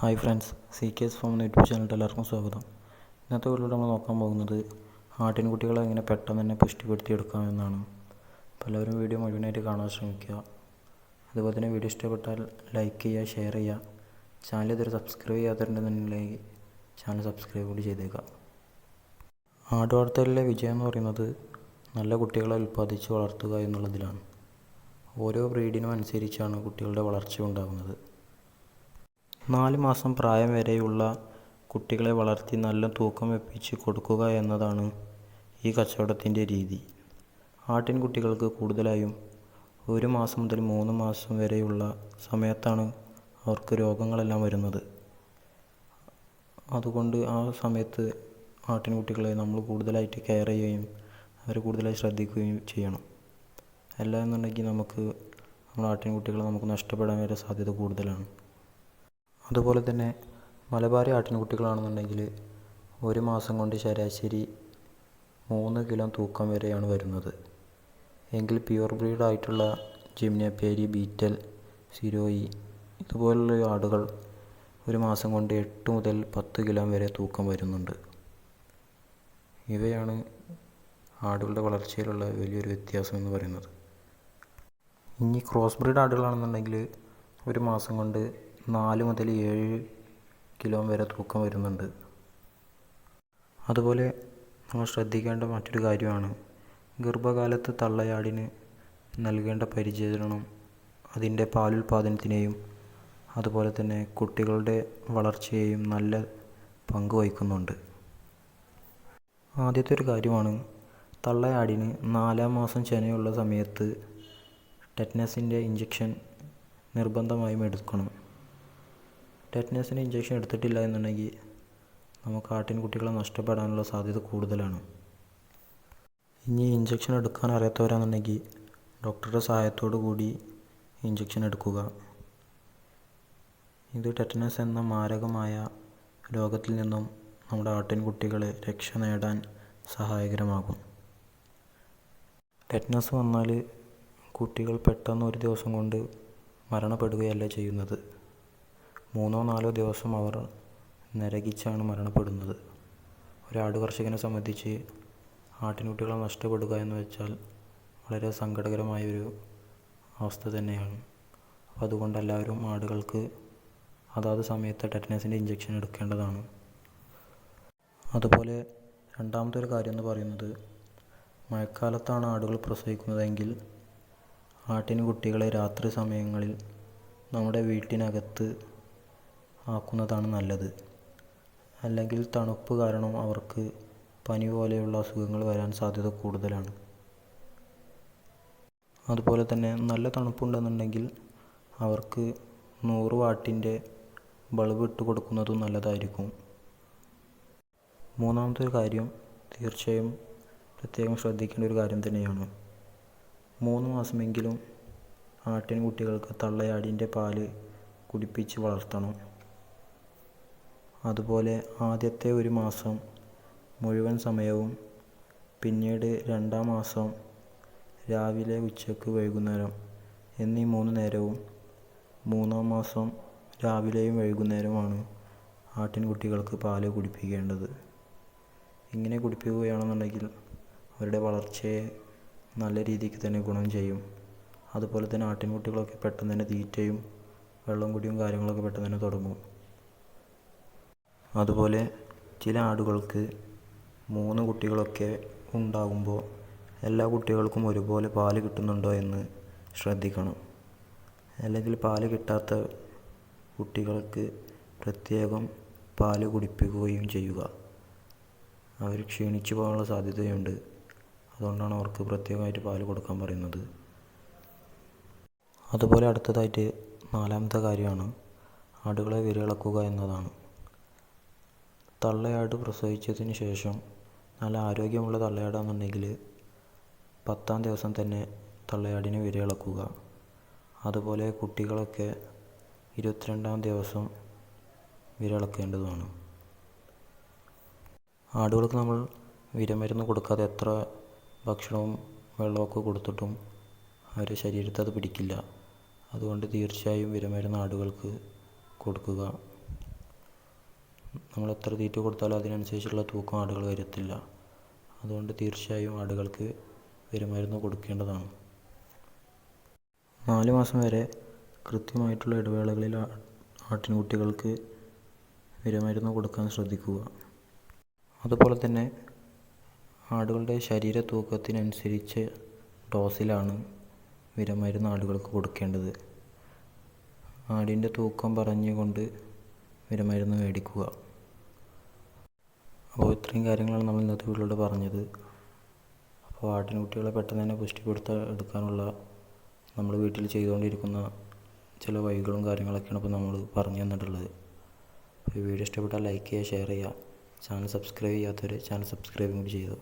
Hi friends C K S from YouTube ചാനലിൽ എല്ലാവർക്കും സ്വാഗതം. ഇന്നത്തെ വീഡിയോയിൽ നമ്മൾ നോക്കാൻ പോകുന്നത് ആട്ടിൻകുട്ടികളെ എങ്ങനെ പെട്ടെന്ന് തന്നെ പുഷ്ടിപ്പെടുത്തിയെടുക്കാമെന്നാണ്. പലവരും വീഡിയോ മുഴുവനായിട്ട് കാണാൻ ശ്രമിക്കുക. അതുപോലെ തന്നെ വീഡിയോ ഇഷ്ടപ്പെട്ടാൽ ലൈക്ക് ചെയ്യുക ഷെയർ ചെയ്യുക. ചാനൽ ഇതുവരെ സബ്സ്ക്രൈബ് ചെയ്യാത്തവരുണ്ടെന്നുണ്ടെങ്കിൽ ചാനൽ സബ്സ്ക്രൈബ് കൂടി ചെയ്തേക്കുക ആട് വളർത്തലിലെ വിജയം എന്ന് പറയുന്നത് നല്ല കുട്ടികളെ ഉൽപ്പാദിച്ച് വളർത്തുക എന്നുള്ളതിലാണ്. ഓരോ ബ്രീഡിനും അനുസരിച്ചാണ് കുട്ടികളുടെ വളർച്ച ഉണ്ടാകുന്നത് നാല് മാസം പ്രായം വരെയുള്ള കുട്ടികളെ വളർത്തി നല്ല തൂക്കം വെപ്പിച്ച് കൊടുക്കുക എന്നതാണ് ഈ കച്ചവടത്തിന്റെ രീതി. ആട്ടിൻകുട്ടികൾക്ക് കൂടുതലായും ഒരു മാസം മുതൽ മൂന്ന് മാസം വരെയുള്ള സമയത്താണ് അവർക്ക് രോഗങ്ങളെല്ലാം വരുന്നത്. അതുകൊണ്ട് ആ സമയത്ത് ആട്ടിൻകുട്ടികളെ നമ്മൾ കൂടുതലായിട്ട് കെയർ ചെയ്യുകയും അവരെ കൂടുതലായി ശ്രദ്ധിക്കുകയും ചെയ്യണം. അല്ല എന്നുണ്ടെങ്കിൽ നമുക്ക് നമ്മുടെ ആട്ടിൻകുട്ടികളെ നമുക്ക് നഷ്ടപ്പെടാൻ വരെ സാധ്യത കൂടുതലാണ്. അതുപോലെ തന്നെ മലബാറി ആട്ടിൻകുട്ടികളാണെന്നുണ്ടെങ്കിൽ ഒരു മാസം കൊണ്ട് ശരാശരി മൂന്ന് കിലോ തൂക്കം വരെയാണ് വരുന്നത്. എങ്കിൽ പ്യുവർ ബ്രീഡ് ആയിട്ടുള്ള ജിംനപ്പേരി ബീറ്റൽ സിരോയി ഇതുപോലുള്ള ആടുകൾ ഒരു മാസം കൊണ്ട് എട്ട് മുതൽ പത്ത് കിലോ വരെ തൂക്കം വരുന്നുണ്ട്. ഇവയാണ് ആടുകളുടെ വളർച്ചയിലുള്ള വലിയൊരു വ്യത്യാസം എന്ന് പറയുന്നത്. ഇനി ക്രോസ് ബ്രീഡ് ആടുകളാണെന്നുണ്ടെങ്കിൽ ഒരു മാസം കൊണ്ട് നാല് മുതൽ ഏഴ് കിലോ വരെ തൂക്കം വരുന്നുണ്ട്. അതുപോലെ നമ്മൾ ശ്രദ്ധിക്കേണ്ട മറ്റൊരു കാര്യമാണ്. ഗർഭകാലത്ത് തള്ളയാടിന് നൽകേണ്ട പരിചരണം അതിന്റെ പാലുൽപാദനത്തിനെയും അതുപോലെ തന്നെ കുട്ടികളുടെ വളർച്ചയെയും നല്ല പങ്ക് വഹിക്കുന്നുണ്ട്. ആദ്യത്തെ ഒരു കാര്യമാണ് തള്ളയാടിന് നാലാം മാസം ചെനയുള്ള സമയത്ത് ടെറ്റനസിന്റെ ഇഞ്ചക്ഷൻ നിർബന്ധമായും എടുക്കണം. ടെറ്റനസിന്റെ ഇഞ്ചക്ഷൻ എടുത്തിട്ടില്ല എന്നുണ്ടെങ്കിൽ നമുക്ക് ആട്ടിൻകുട്ടികളെ നഷ്ടപ്പെടാനുള്ള സാധ്യത കൂടുതലാണ്. ഇനി ഇഞ്ചക്ഷൻ എടുക്കാൻ അറിയാത്തവരാണെന്നുണ്ടെങ്കിൽ ഡോക്ടറുടെ സഹായത്തോടു കൂടി ഇഞ്ചക്ഷൻ എടുക്കുക. ഇത് ടെറ്റനസ് എന്ന മാരകമായ രോഗത്തിൽ നിന്നും നമ്മുടെ ആട്ടിൻകുട്ടികളെ രക്ഷ നേടാൻ സഹായകരമാകും. ടെറ്റനസ് വന്നാൽ കുട്ടികൾ പെട്ടെന്ന് ഒരു ദിവസം കൊണ്ട് മരണപ്പെടുകയല്ല ചെയ്യുന്നത്. മൂന്നോ നാലോ ദിവസം അവർ നരകിച്ചാണ് മരണപ്പെടുന്നത്. ആട് കർഷകനെ സംബന്ധിച്ച് ആട്ടിൻകുട്ടികളെ നഷ്ടപ്പെടുക എന്ന് വെച്ചാൽ വളരെ സങ്കടകരമായൊരു അവസ്ഥ തന്നെയാണ്. അപ്പോൾ അതുകൊണ്ട് എല്ലാവരും ആടുകൾക്ക് അതാത് സമയത്ത് ടെറ്റനസിന്റെ ഇഞ്ചക്ഷൻ എടുക്കേണ്ടതാണ്. അതുപോലെ രണ്ടാമത്തെ ഒരു കാര്യം എന്ന് പറയുന്നത് മഴക്കാലത്താണ് ആടുകൾ പ്രസവിക്കുന്നതെങ്കിൽ ആട്ടിൻ കുട്ടികളെ രാത്രി സമയങ്ങളിൽ നമ്മുടെ വീട്ടിനകത്ത് ആക്കുന്നതാണ് നല്ലത്. അല്ലെങ്കിൽ തണുപ്പ് കാരണം അവർക്ക് പനി പോലെയുള്ള അസുഖങ്ങൾ വരാൻ സാധ്യത കൂടുതലാണ്. അതുപോലെ തന്നെ നല്ല തണുപ്പുണ്ടെന്നുണ്ടെങ്കിൽ അവർക്ക് നൂറ് വാട്ടിന്റെ ബൾബ് ഇട്ട് കൊടുക്കുന്നതും നല്ലതായിരിക്കും. മൂന്നാമത്തെ ഒരു കാര്യം തീർച്ചയായും പ്രത്യേകം ശ്രദ്ധിക്കേണ്ട ഒരു കാര്യം തന്നെയാണ്. മൂന്ന് മാസമെങ്കിലും ആട്ടിൻ കുട്ടികൾക്ക് തള്ളയാടിന്റെ പാൽ കുടിപ്പിച്ച് വളർത്തണം. അതുപോലെ ആദ്യത്തെ ഒരു മാസം മുഴുവൻ സമയവും പിന്നീട് രണ്ടാം മാസം രാവിലെ ഉച്ചയ്ക്ക് വൈകുന്നേരം എന്നീ മൂന്ന് നേരവും മൂന്നാം മാസം രാവിലെയും വൈകുന്നേരവുമാണ് ആട്ടിൻകുട്ടികൾക്ക് പാൽ കുടിപ്പിക്കേണ്ടത്. ഇങ്ങനെ കുടിപ്പിക്കുകയാണെന്നുണ്ടെങ്കിൽ അവരുടെ വളർച്ചയെ നല്ല രീതിക്ക് തന്നെ ഗുണം ചെയ്യും. അതുപോലെ തന്നെ ആട്ടിൻകുട്ടികളൊക്കെ പെട്ടെന്ന് തന്നെ തീറ്റയും വെള്ളം കുടിയും കാര്യങ്ങളൊക്കെ പെട്ടെന്ന് തന്നെ തുടങ്ങും. അതുപോലെ ചില ആടുകൾക്ക് മൂന്ന് കുട്ടികളൊക്കെ ഉണ്ടാകുമ്പോൾ എല്ലാ കുട്ടികൾക്കും ഒരുപോലെ പാൽ കിട്ടുന്നുണ്ടോ എന്ന് ശ്രദ്ധിക്കണം. അല്ലെങ്കിൽ പാൽ കിട്ടാത്ത കുട്ടികൾക്ക് പ്രത്യേകം പാൽ കുടിപ്പിക്കുകയും ചെയ്യുക. അവർ ക്ഷീണിച്ചു പോകാനുള്ള സാധ്യതയുണ്ട്. അതുകൊണ്ടാണ് അവർക്ക് പ്രത്യേകമായിട്ട് പാൽ കൊടുക്കാൻ പറയുന്നത്. അതുപോലെ അടുത്തതായിട്ട് നാലാമത്തെ കാര്യമാണ് ആടുകളെ വിരയിളക്കുക എന്നതാണ്. തള്ളയാട് പ്രസവിച്ചതിന് ശേഷം നല്ല ആരോഗ്യമുള്ള തള്ളയാടാണെന്നുണ്ടെങ്കിൽ പത്താം ദിവസം തന്നെ തള്ളയാടിനെ വിരയിളക്കുക. അതുപോലെ കുട്ടികളൊക്കെ ഇരുപത്തിരണ്ടാം ദിവസം വിരയിളക്കേണ്ടതുമാണ്. ആടുകൾക്ക് നമ്മൾ വിരമരുന്ന് കൊടുക്കാതെ എത്ര ഭക്ഷണവും വെള്ളമൊക്കെ കൊടുത്തിട്ടും അവരെ ശരീരത്തിൽ അത് പിടിക്കില്ല. അതുകൊണ്ട് തീർച്ചയായും വിരമരുന്ന് ആടുകൾക്ക് കൊടുക്കുക. നമ്മൾ എത്ര തീറ്റ കൊടുത്താലും അതിനനുസരിച്ചുള്ള തൂക്കം ആടുകൾ വരത്തില്ല. അതുകൊണ്ട് തീർച്ചയായും ആടുകൾക്ക് വിരമരുന്ന് കൊടുക്കേണ്ടതാണ്. നാല് മാസം വരെ കൃത്യമായിട്ടുള്ള ഇടവേളകളിൽ ആട്ടിൻകുട്ടികൾക്ക് വിരമരുന്ന് കൊടുക്കാൻ ശ്രദ്ധിക്കുക. അതുപോലെ തന്നെ ആടുകളുടെ ശരീര തൂക്കത്തിനനുസരിച്ച് ഡോസിലാണ് വിരമരുന്ന് ആടുകൾക്ക് കൊടുക്കേണ്ടത്. ആടിന്റെ തൂക്കം പറഞ്ഞുകൊണ്ട് വിരമരുന്ന് മേടിക്കുക. അപ്പോൾ ഇത്രയും കാര്യങ്ങളാണ് നമ്മൾ ഇന്നത്തെ വീഡിയോയിലൂടെ പറഞ്ഞത്. അപ്പോൾ ആട്ടിൻകുട്ടികളെ പെട്ടെന്ന് തന്നെ പുഷ്ടിപ്പെടുത്ത എടുക്കാനുള്ള നമ്മൾ വീട്ടിൽ ചെയ്തുകൊണ്ടിരിക്കുന്ന ചില വഴികളും കാര്യങ്ങളൊക്കെയാണ് ഇപ്പോൾ നമ്മൾ പറഞ്ഞു തന്നിട്ടുള്ളത്. അപ്പോൾ ഈ വീഡിയോ ഇഷ്ടപ്പെട്ടാൽ ലൈക്ക് ചെയ്യുക ഷെയർ ചെയ്യുക. ചാനൽ സബ്സ്ക്രൈബ് ചെയ്യാത്തവർ ചാനൽ സബ്സ്ക്രൈബും കൂടി ചെയ്യുക